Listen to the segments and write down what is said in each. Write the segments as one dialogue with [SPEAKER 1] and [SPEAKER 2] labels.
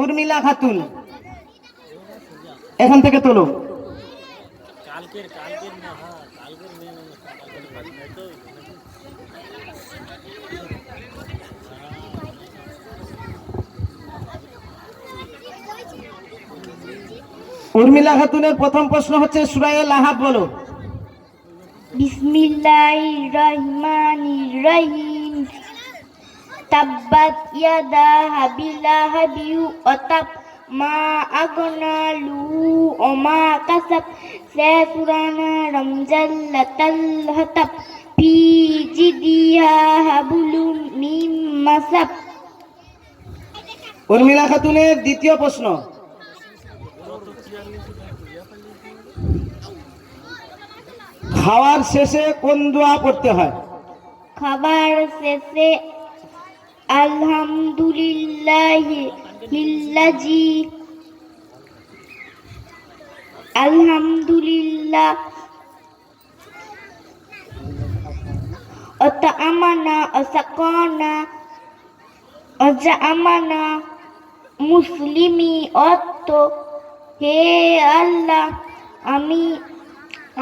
[SPEAKER 1] উর্মিলা খাতুন। এখান থেকে তোলো।
[SPEAKER 2] কালকের কালকের না হ্যাঁ মেন
[SPEAKER 1] উর্মিলা খাতুনের প্রথম প্রশ্ন হচ্ছে সুরায় লাহাব বলো।
[SPEAKER 3] বিসমিল্লাহির রহমানির রহিম। তাব্বাত ইয়াদা হাবিলা হাবিউ অতাব মা আগনা লু ওমা কাসাব সাসুরানা রমজাল্লাতাল হাতাব ফি জিদিহা হাবুলুম মিম মাসাব
[SPEAKER 1] উর্মিলা খাতুনের দ্বিতীয় প্রশ্ন খাওয়ার শেষে কোন দোয়া পড়তে হয়
[SPEAKER 3] খাবার শেষে আলহামদুলিল্লাহ মুসলিমি অত। হে আল্লাহ আমি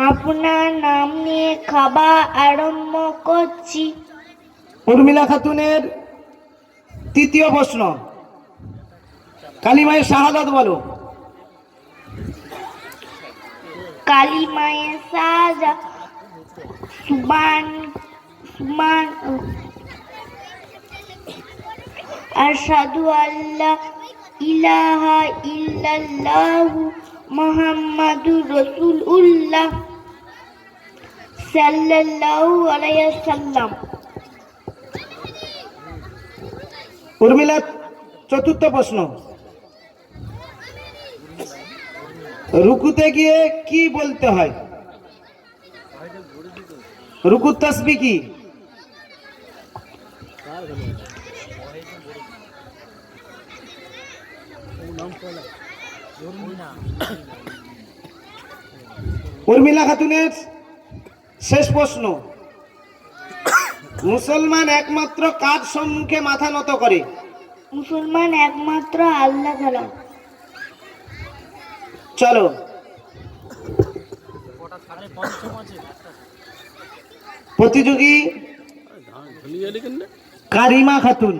[SPEAKER 3] আপনার নাম নিয়ে খাবার আরম্ভ করছি।
[SPEAKER 1] উর্মিলা খাতুনের তৃতীয় প্রশ্ন। কালিমায় শাহাদাত বলো।
[SPEAKER 3] কালী মায়ের সাজা সুবান, সুমান আশহাদু আল্লাহ ইলাহা ইল্লাল্লাহু মুহাম্মাদুর রাসূলুল্লাহ সাল্লাল্লাহু আলাইহি সাল্লাম
[SPEAKER 1] উর্মিলা চতুর্থ প্রশ্ন। রুকুতে গিয়ে কি বলতে হয়? রুকুর তসবি কি? উর্মিলা খাতুনের শেষ প্রশ্ন। মুসলমান একমাত্র কাজ সম্মুখে মাথা নত করে?
[SPEAKER 3] মুসলমান একমাত্র আল্লাহ ছাড়া।
[SPEAKER 1] চলো। প্রতিযোগী কারিমা খাতুন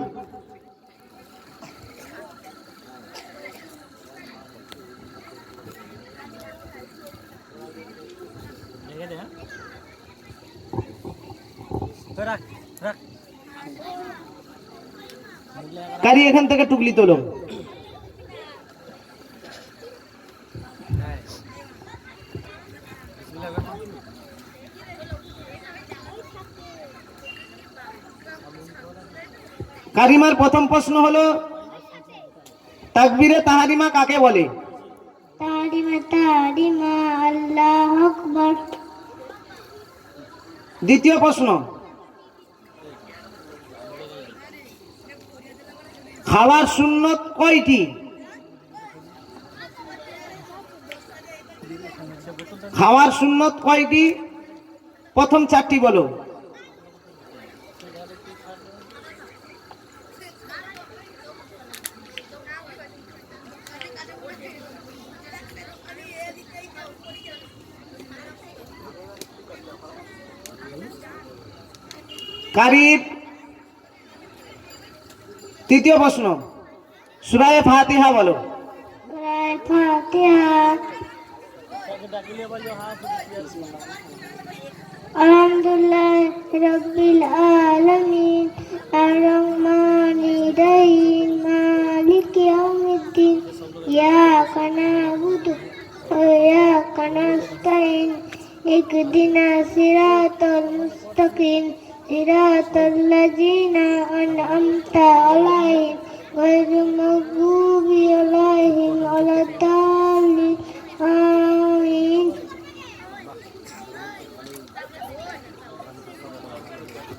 [SPEAKER 2] দেখে দে হ্যাঁ তো রাখ রাখ
[SPEAKER 1] কারি এখান থেকে টুকলি তোলো। কারিমার প্রথম প্রশ্ন হলো তাকবিরে তাহারিমা কাকে বলে?
[SPEAKER 3] আল্লাহ আকবার।
[SPEAKER 1] দ্বিতীয় প্রশ্ন খাওয়ার সুন্নত কয়টি? খাওয়ার সুন্নত কয়টি? প্রথম চারটি বলো। কারির তৃতীয় প্রশ্ন। সুরায় ফাতিহা বলো।
[SPEAKER 3] আলহামদুলিল্লাহ রাব্বিল আলামিন সিরাতাল লাযিনা আন'আমতা আলাইহিম গায়রিল মাগদুবি আলাইহিম ওয়ালাদ-দাল্লিন আমিন।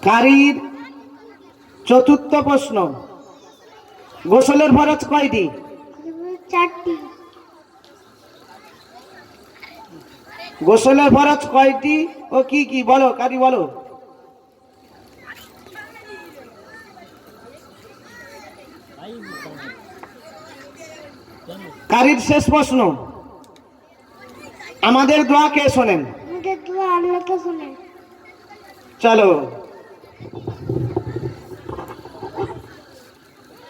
[SPEAKER 1] কারির চতুর্থ প্রশ্ন। গোসলের ফরজ কয়টি?
[SPEAKER 3] চারটি।
[SPEAKER 1] গোসলের ফরজ কয়টি ও কি কি? বলো কারি বলো। কারির শেষ প্রশ্ন। আমাদের দোয়া কে শোনেন? চলো।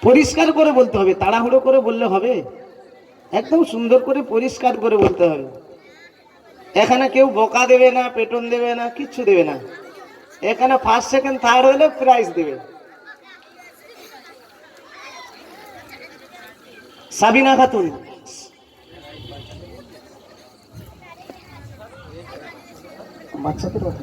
[SPEAKER 1] পরিষ্কার করে বলতে হবে তাড়াহুড়ো করে বললে হবে। একদম সুন্দর করে পরিষ্কার করে বলতে হবে। এখানে কেউ বকা দেবে না পেটন দেবে না কিচ্ছু দেবে না। এখানে ফার্স্ট সেকেন্ড থার্ড হলে প্রাইজ দেবে। সাবিনা খাতুন। বাচ্চাদের কথা?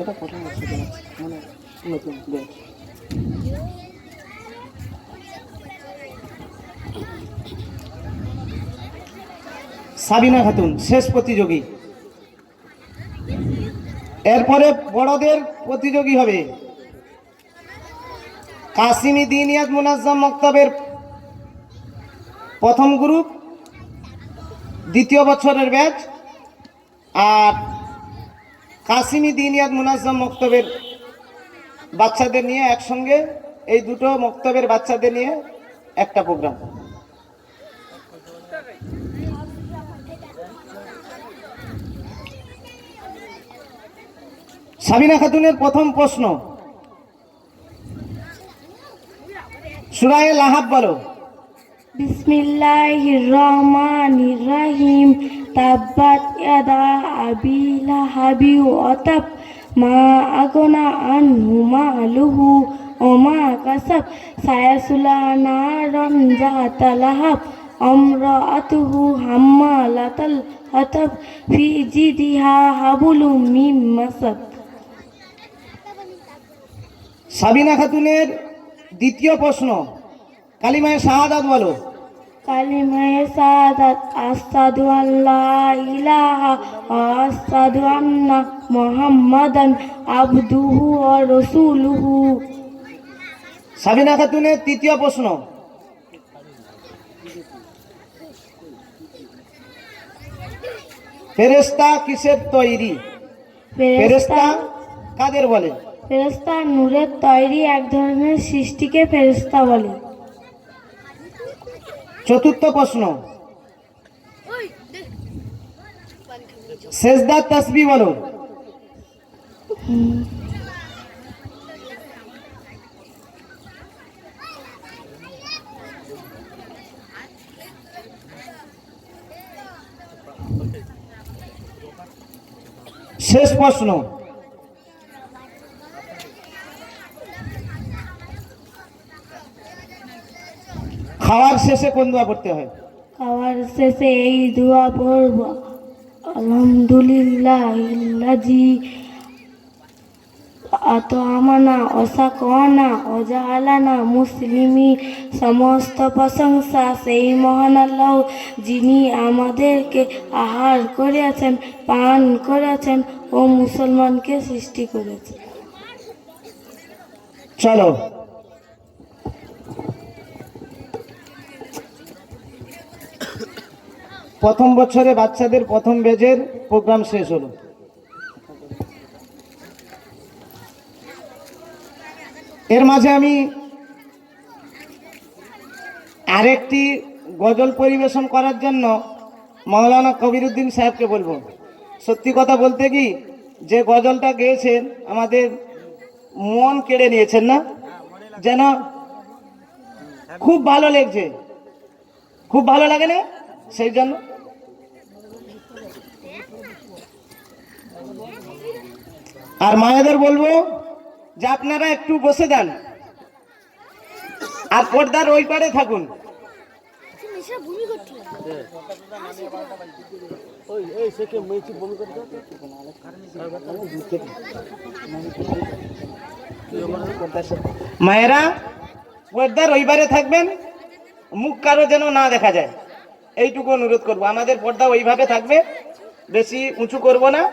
[SPEAKER 1] এটা প্রথম বছর মানে নতুন সাবিনা খাতুন শেষ প্রতিযোগী। এরপরে বড়দের প্রতিযোগী হবে। কাসিমি দিনিয়াত মুনাজ্জাম মক্তবের প্রথম গ্রুপ, দ্বিতীয় বছরের ব্যাচ, আর কাসিমি দিনিয়াত মুনাজ্জাম মক্তবের বাচ্চাদের নিয়ে একসঙ্গে এই দুটো মক্তবের বাচ্চাদের নিয়ে একটা প্রোগ্রাম। সাবিনা খাতুনের প্রথম প্রশ্ন সুরায় লাহাব বলো।
[SPEAKER 4] বিসমিল্লাহির রহমানির রহিম তাব্বাত ইয়াদা আবি লাহাবি ওয়া তাব মা আগনা আনহু মালুহু ওমা কাসাব। সায়াসুলা নারন জাহাতা লাহাব। আমরাআতুহু হাম্মালাতাল হাতাব। ফি জিদিহা হাবুলুম মিম মাসাদ
[SPEAKER 1] সাবিনা খাতুনের দ্বিতীয় প্রশ্ন কালিমায় শাহাদাত বলো।
[SPEAKER 4] কালিমায়ে সাদাত আসাদু আল্লাহ ইলাহা আসাদু আন্না মুহাম্মাদান আবদুহু ওয়া রাসূলুহু।
[SPEAKER 1] সাবিনা খাতুনের তৃতীয় প্রশ্ন। ফেরেস্তা কিসের তৈরি? ফেরেস্তা
[SPEAKER 4] ফেরেশতা
[SPEAKER 1] কাদের বলে?
[SPEAKER 4] ফেরেশতা নূরের তৈরি এক ধরনের সৃষ্টিকে ফেরেশতা বলে।
[SPEAKER 1] চতুর্থ প্রশ্ন। সেজদার তসবি বলো। শেষ প্রশ্ন খাওয়ার শেষে কোন দোয়া করতে হয়?
[SPEAKER 4] খাওয়ার শেষে এই দোয়া পড়ব। আলহামদুলিল্লাহ ইল্লাজি আত আমানা অসাকনা অজালানা মুসলিমি সমস্ত প্রশংসা। সেই মহান আল্লাহ যিনি আমাদেরকে আহার করেছেন পান করেছেন ও মুসলমানকে সৃষ্টি করেছেন।
[SPEAKER 1] চলো। প্রথম বছরে বাচ্চাদের প্রথম বেজের প্রোগ্রাম শেষ হলো। এর মাঝে আমি আরেকটি গজল পরিবেশন করার জন্য মৌলানা কবিরুদ্দিন সাহেবকে বলব। সত্যি কথা বলতে কি, যে গজলটা গেয়েছেন, আমাদের মন কেড়ে নিয়েছেন না? যেন খুব ভালো লাগছে। খুব ভালো লাগে না? সেই জন্য আর মায়েদের বলব যে আপনারা একটু বসে যান। আর পর্দার ওই পারে থাকুন। মায়েরা, পর্দার ওই পারে থাকবেন। মুখ কারও যেন না দেখা যায়। এইটুকু অনুরোধ করব। আমাদের পর্দা ওইভাবে থাকবে। বেশি উঁচু করব না।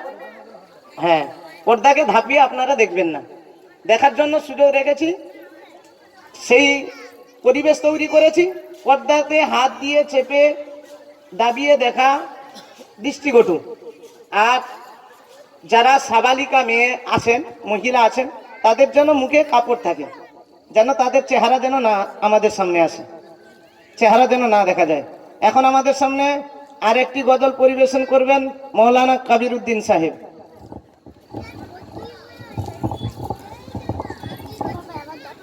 [SPEAKER 1] হ্যাঁ। পর্দাকে ধাপিয়ে আপনারা দেখবেন না। দেখার জন্য সুযোগ রেখেছি। সেই পরিবেশ তৈরি করেছি। পর্দাতে হাত দিয়ে চেপে দাবিয়ে দেখা দৃষ্টিকটু। আর যারা সাবালিকা মেয়ে আছেন, মহিলা আছেন, তাদের জন্য মুখে কাপড় থাকে, যেন তাদের চেহারা যেন না আমাদের সামনে আসে, চেহারা যেন না দেখা যায়। এখন আমাদের সামনে আরেকটি গজল পরিবেশন করবেন মৌলানা কাবির উদ্দিন সাহেব।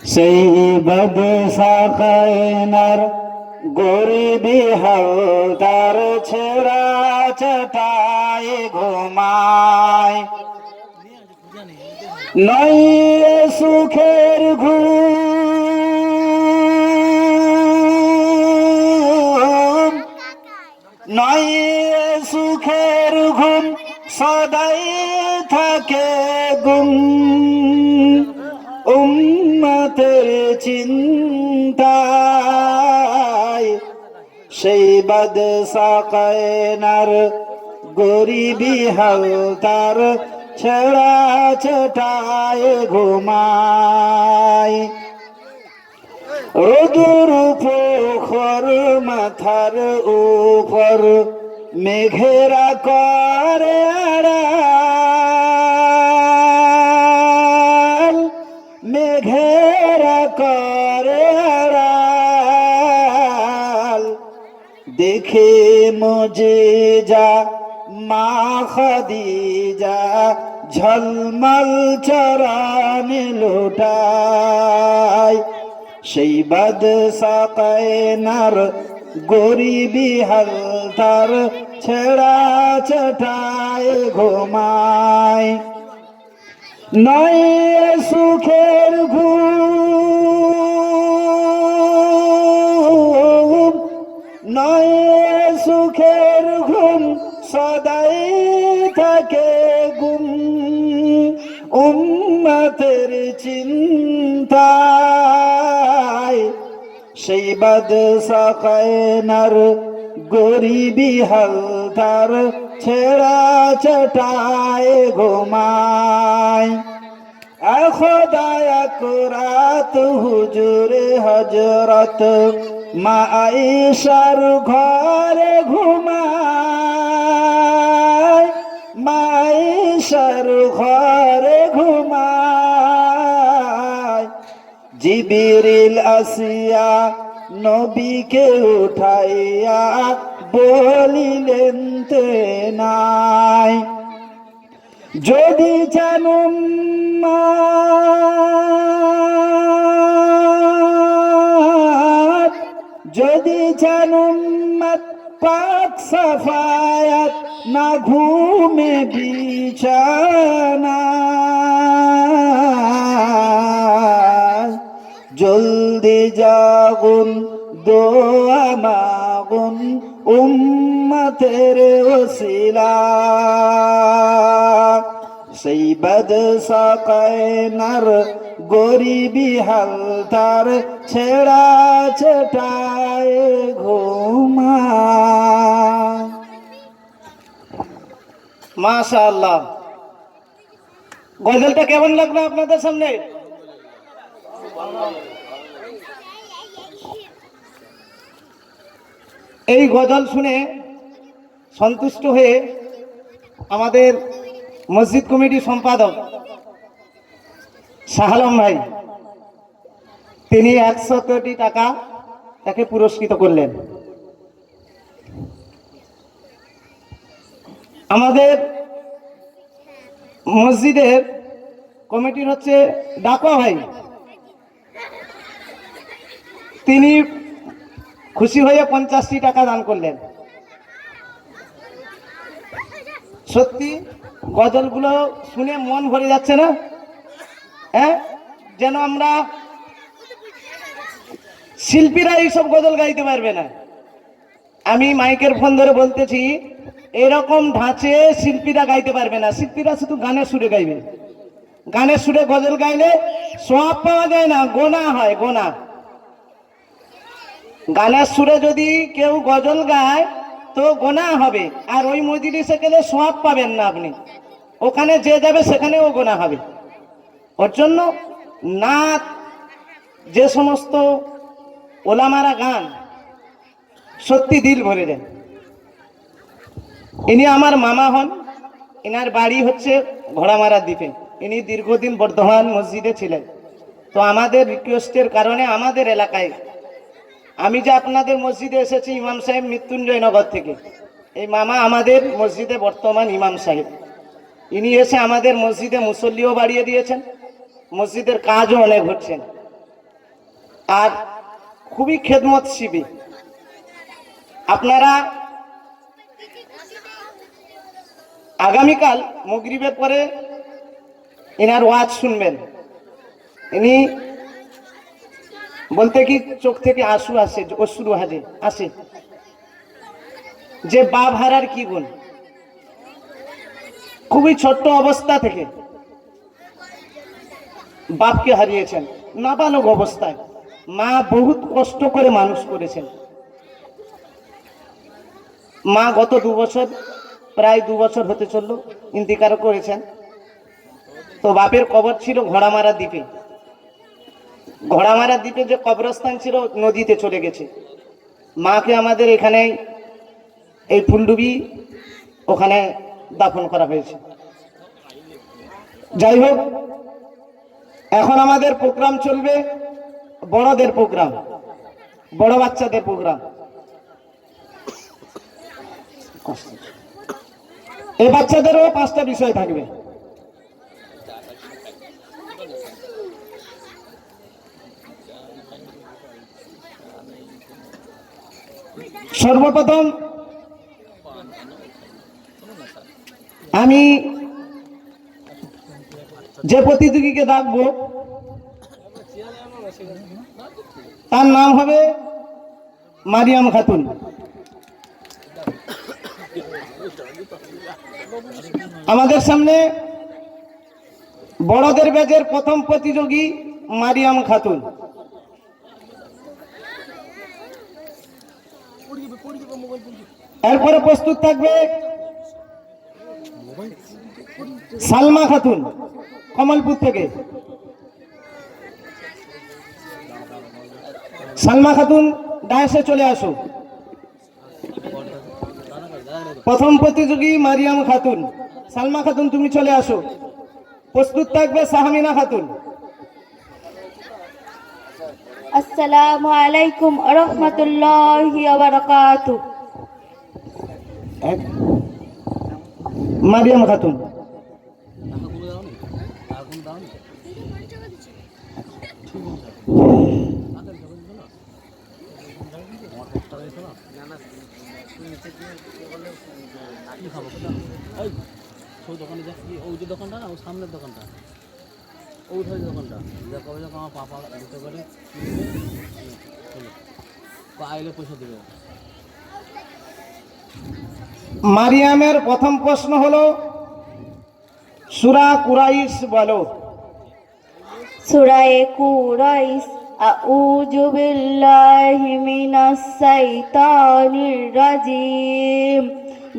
[SPEAKER 5] সেই বদসা কায়নার গরিবি হালদার ছেড়া চটায় ঘুমায়। নয় সুখের ঘুম। নয় সুখের ঘুম সদাই থাকে গুম। উম্মতের চিন্তায় সেই বাদ সাকায়নার গরিবি হালতার ছেড়া চটায় ঘুমায়। রোদুর পোখর, মাথার উপর মেঘেরা করে আড়াল দেখে মজে যা, মা খাদিজা ঝলমল চরানে লোটায়। সেই বাদ সাকায়নার গরিবি হালতার ছেড়া চটায় ঘুমায়। নয় সুখের বাদ সাকায়নার গরিবি হালতার ছেড়া চটায় ঘুমায়। খোদায়া কুরাত হুজুরে হজরত মা আয়েশার ঘরে ঘুমায়। মা আয়েশার ঘরে ঘুমায়। জিবিরিল আসিয়া নবীকে উঠাইয়া বলিলেন তে নাই। যদি জানুম যদি জানুম পাক সাফায়াত না ঘুমে বিছানা জলদি জাগুন, দোয়া মাগুন, উম্মতের ওসিলা। সেই বদ সাকায়নার গরিবি হালতার ছেড়া ছেটায় ঘুমা।
[SPEAKER 1] মাশা আল্লাহ গজলটা কেমন লাগল আপনাদের সামনে? এই গজল শুনে সন্তুষ্ট হয়ে আমাদের মসজিদ কমিটি সম্পাদক শাহালম ভাই, তিনি একশো কোটি টাকা তাকে পুরস্কৃত করলেন। আমাদের মসজিদের কমিটির হচ্ছে ডাকা ভাই, তিনি খুশি হয়ে পঞ্চাশটি টাকা দান করলেন। সত্যি, গজলগুলো শুনে মন ভরে যাচ্ছে না? হ্যাঁ? যেন আমরা শিল্পীরা এইসব গজল গাইতে পারবে না। আমি মাইকের ফোন ধরে বলতেছি, এরকম ঢাঁচে শিল্পীরা গাইতে পারবে না। শিল্পীরা শুধু গানের সুরে গাইবে। গানের সুরে গজল গাইলে সব পাওয়া যায় না, গোনা হয়, গোনা। গানের সুরে যদি কেউ গজল গায়, তো গোনা হবে। আর ওই মজলিসে গেলে সোয়াব পাবেন না আপনি। ওখানে যে যাবে সেখানেও গোনা হবে। ওর জন্য নাচ যে সমস্ত ওলামারা গান, সত্যি দিল ভরে দেন। ইনি আমার মামা হন। এনার বাড়ি হচ্ছে ঘোড়ামারা দ্বীপে। ইনি দীর্ঘদিন বর্ধমান মসজিদে ছিলেন। তো আমাদের রিকোয়েস্টের কারণে আমাদের এলাকায় আমি যে আপনাদের মসজিদে এসেছি ইমাম সাহেব মৃত্যুঞ্জয় নগর থেকে। এই মামা আমাদের মসজিদে বর্তমান ইমাম সাহেব। ইনি এসে আমাদের মসজিদে মুসল্লিও বাড়িয়ে দিয়েছেন, মসজিদের কাজও অনেক হচ্ছেন আর খুবই খেদমত শিবি আপনারা আগামীকাল মগরিবের পরে এনার ওয়াজ শুনবেন। ইনি বলতে কি চোখ থেকে আঁসু আসে, অশ্রু হাজে, আসে। যে বাপ হারার কি গুণ? খুবই ছোট্ট অবস্থা থেকে বাপকে হারিয়েছেন নাবালক অবস্থায়। মা বহুত কষ্ট করে মানুষ করেছেন। মা গত দু বছর, প্রায় দু বছর হতে চলল ইন্তিকার করেছেন। তো বাপের কবর ছিল ঘোড়ামারা দ্বীপে। ঘোড়ামারা দ্বীপে যে কবরস্থান ছিল, নদীতে চলে গেছে। মাকে আমাদের এখানে এই ফুলডুবি ওখানে দাফন করা হয়েছে। যাই হোক, এখন আমাদের প্রোগ্রাম চলবে বড়দের প্রোগ্রাম, বড় বাচ্চাদের প্রোগ্রাম। এই বাচ্চাদেরও পাঁচটা বিষয় থাকবে। সর্বপ্রথম আমি যে প্রতিযোগীকে ডাকবো, তার নাম হবে মারিয়াম খাতুন। আমাদের সামনে বড়দের ব্যাচের প্রথম প্রতিযোগী মারিয়াম খাতুন। এরপরে প্রস্তুত থাকবে সালমা খাতুন, কমলপুর থেকে। সালমা খাতুন ডায়াসে চলে আসো। প্রথম প্রতিযোগী মারিয়াম খাতুন। সালমা খাতুন, তুমি চলে আসো। প্রস্তুত থাকবে সাহামিনা খাতুন।
[SPEAKER 6] আসসালামু আলাইকুম রহমতুল্লাহি বারাকাতু
[SPEAKER 1] মারিয়াম খাতুন
[SPEAKER 2] দোকানে যাচ্ছি ওই যে দোকানটা না ওই সামনের দোকানটা। দোকানটা যা কবে যখন আমার পাপা দিতে পারে। আইলে পয়সা দেবে।
[SPEAKER 1] মারিয়ামের প্রথম প্রশ্ন হলো সুরা কুরাইশ বলো।
[SPEAKER 6] সুরায়ে কুরাইশ আউযু বিল্লাহি মিনাস শাইতানির রাজিম।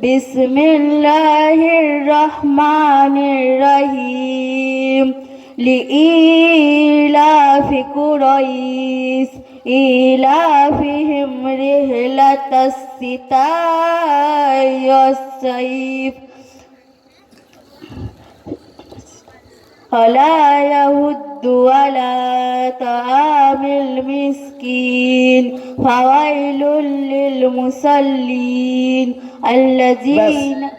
[SPEAKER 6] বিসমিল্লাহির রহমানির রহিম। لإيلاف قريش إيلافهم رحلة الشتاء والصيف فلا يهد على طعام المسكين. فويل للمصلين الذين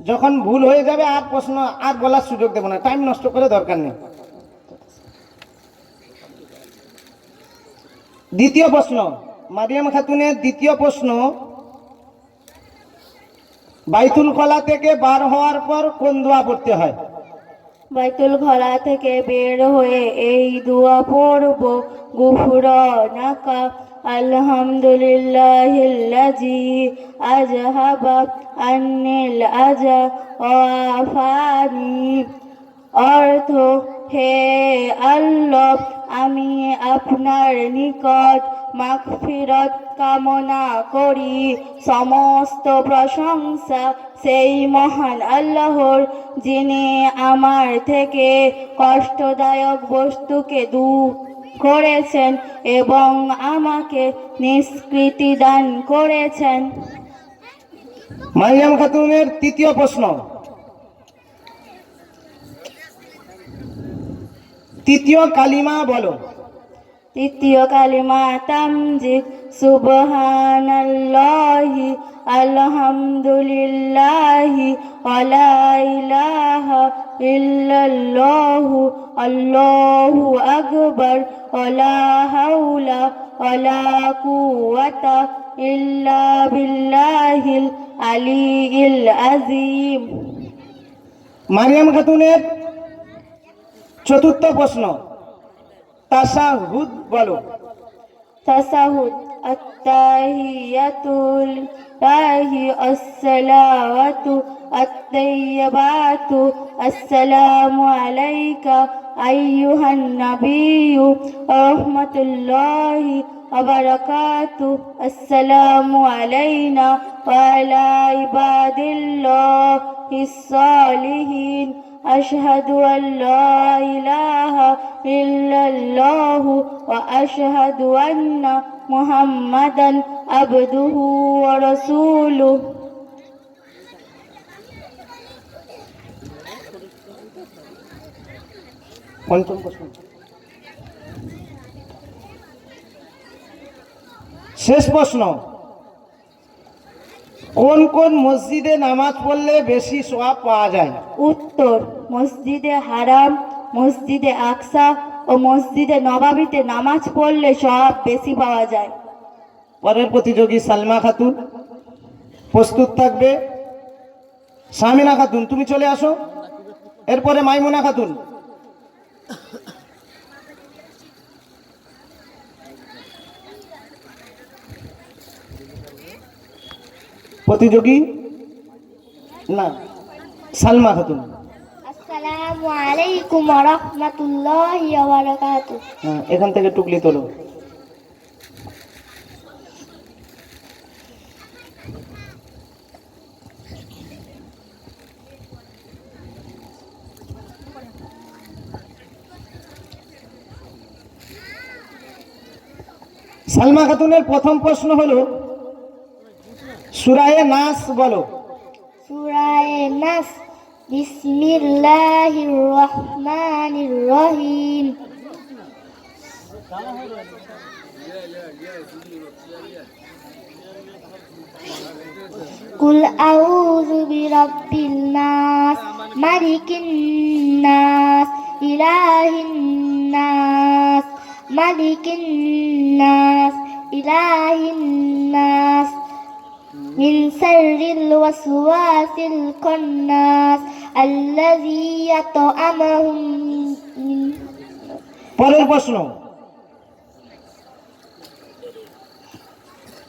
[SPEAKER 1] যখন ভুল হয়ে যাবে, আর প্রশ্ন, আর বলার সুযোগ দেবো না। টাইম নষ্ট করে দরকার নেই। দ্বিতীয় প্রশ্ন, মারিয়াম খাতুনের দ্বিতীয় প্রশ্ন, বাইতুল কলা থেকে বার হওয়ার পর কোন দোয়া পড়তে হয়?
[SPEAKER 6] বাইতুল ঘরা থেকে বের হয়ে এই দোয়া পড়ব গুফরানাকা আলহামদুলিল্লাহিল্লাজি আজহাবা আন্নিল আজা ওয়াফানি। অর্থ, হে আল্লাহ, আমি আপনার নিকট মাগফিরত কামনা করি। সমস্ত প্রশংসা সেই মহান আল্লাহর, যিনি আমার থেকে কষ্টদায়ক বস্তুকে দূর করেছেন এবং আমাকে নিষ্কৃতি দান করেছেন।
[SPEAKER 1] মারিয়াম খাতুনের তৃতীয় প্রশ্ন। তৃতীয় কালিমা বলো।
[SPEAKER 6] তৃতীয় কালিমা তামজিদ সুবহানাল্লাহি আলহামদুলিল্লাহি ওয়া ইলাহা ইল্লাল্লাহু আল্লাহু আকবর ওলা হাউলা ওলা কুওয়াতা ইল্লা বিল্লাহিল আলিল আযীম।
[SPEAKER 1] মারিয়াম খাতুনের চতুর্থ প্রশ্ন তাসাহুদ বলো।
[SPEAKER 6] তাসাহুদ। التحية لله الصلوات الطيبات. السلام عليك أيها النبي ورحمة الله وبركاته. السلام علينا وعلى عباد الله الصالحين. أشهد أن لا إله إلا الله وأشهد أن محمدا عبده ورسوله
[SPEAKER 1] পঞ্চম প্রশ্ন শেষ প্রশ্ন কোন কোন মসজিদে নামাজ পড়লে বেশি সোয়াব পাওয়া যায়
[SPEAKER 6] উত্তর মসজিদে হারাম, মসজিদে আকসা ও মসজিদে নবাবিতে নামাজ পড়লে সব বেশি পাওয়া যায়।
[SPEAKER 1] পরের প্রতিযোগী সালমা খাতুন। প্রস্তুত থাকবে সামিনা খাতুন, তুমি চলে আসো। এরপরে মাইমুনা খাতুন। প্রতিযোগী না, সালমা খাতুন।
[SPEAKER 3] আসসালামু আলাইকুম রহমতুল্লাহি বারাকাতুহ।
[SPEAKER 1] হ্যাঁ এখান থেকে টুকলি তোলো। সালমা খাতুনের প্রথম প্রশ্ন হলো সুরায়ে নাস বলো।
[SPEAKER 3] সূরায়ে নাস بسم الله الرحمن الرحيم. قل أعوذ برب الناس ملك الناس إله الناس ملك الناس إله الناس. من سر الوسواس القناس
[SPEAKER 1] পরের প্রশ্ন।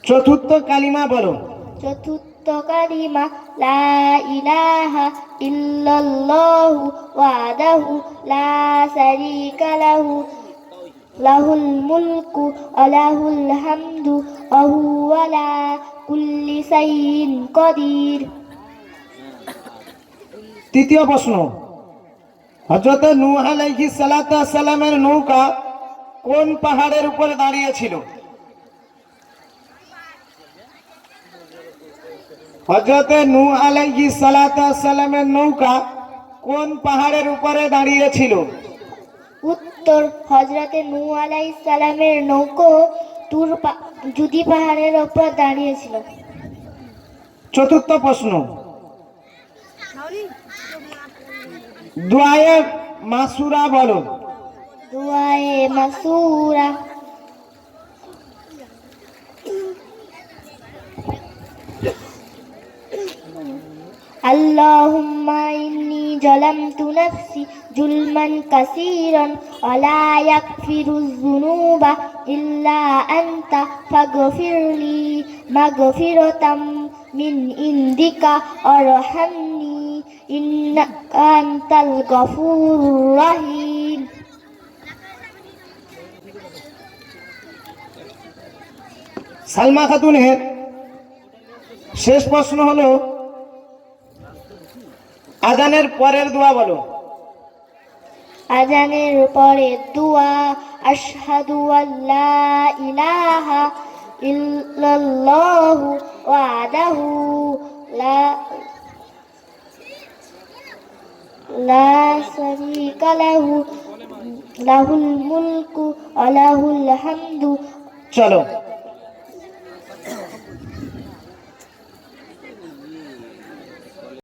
[SPEAKER 1] চতুর্থ কালিমা বলো।
[SPEAKER 3] চতুর্থ কালিমা লা ইলাহা ইল্লাল্লাহু ওয়াহদাহু লা শারীকা লাহু লাহুল মুলকু ওয়া লাহুল হামদু ওয়া হুয়া আলা কুল্লি শাইইন কদির।
[SPEAKER 1] তৃতীয় প্রশ্ন। হজরত নূহ সালাতু সালামের নৌকা কোন পাহাড়ের উপরে দাঁড়িয়ে ছিল হজরত নূহ সালাতু সালামের নৌকা কোন পাহাড়ের উপরে দাঁড়িয়েছিল?
[SPEAKER 3] উত্তর হজরতে নূ আলাইহিস সালামের নৌকো তুর জুদি পাহাড়ের ওপর দাঁড়িয়েছিল।
[SPEAKER 1] চতুর্থ প্রশ্ন। দুয়ায়ে মাসুরা বলো
[SPEAKER 3] দুয়ায়ে মাসুরা اللهم إني ظلمت نفسي ظلما كثيرا ولا يغفر الذنوب إلا أنت فاغفر لي مغفرة من عندك وارحمني ইন্নাকা আনতাল গফুরুর রহিম।
[SPEAKER 1] সালমা খাতুনের শেষ প্রশ্ন হলো আজানের পরের দোয়া বলো।
[SPEAKER 3] আজানের পরে দোয়া আশহাদু আল্লা ইলাহা ইল্লাল্লাহু ওয়া আদাহু লা লা শারীকা লাহু লাহুল মুলকু আলাহুল হামদু।
[SPEAKER 1] চলো।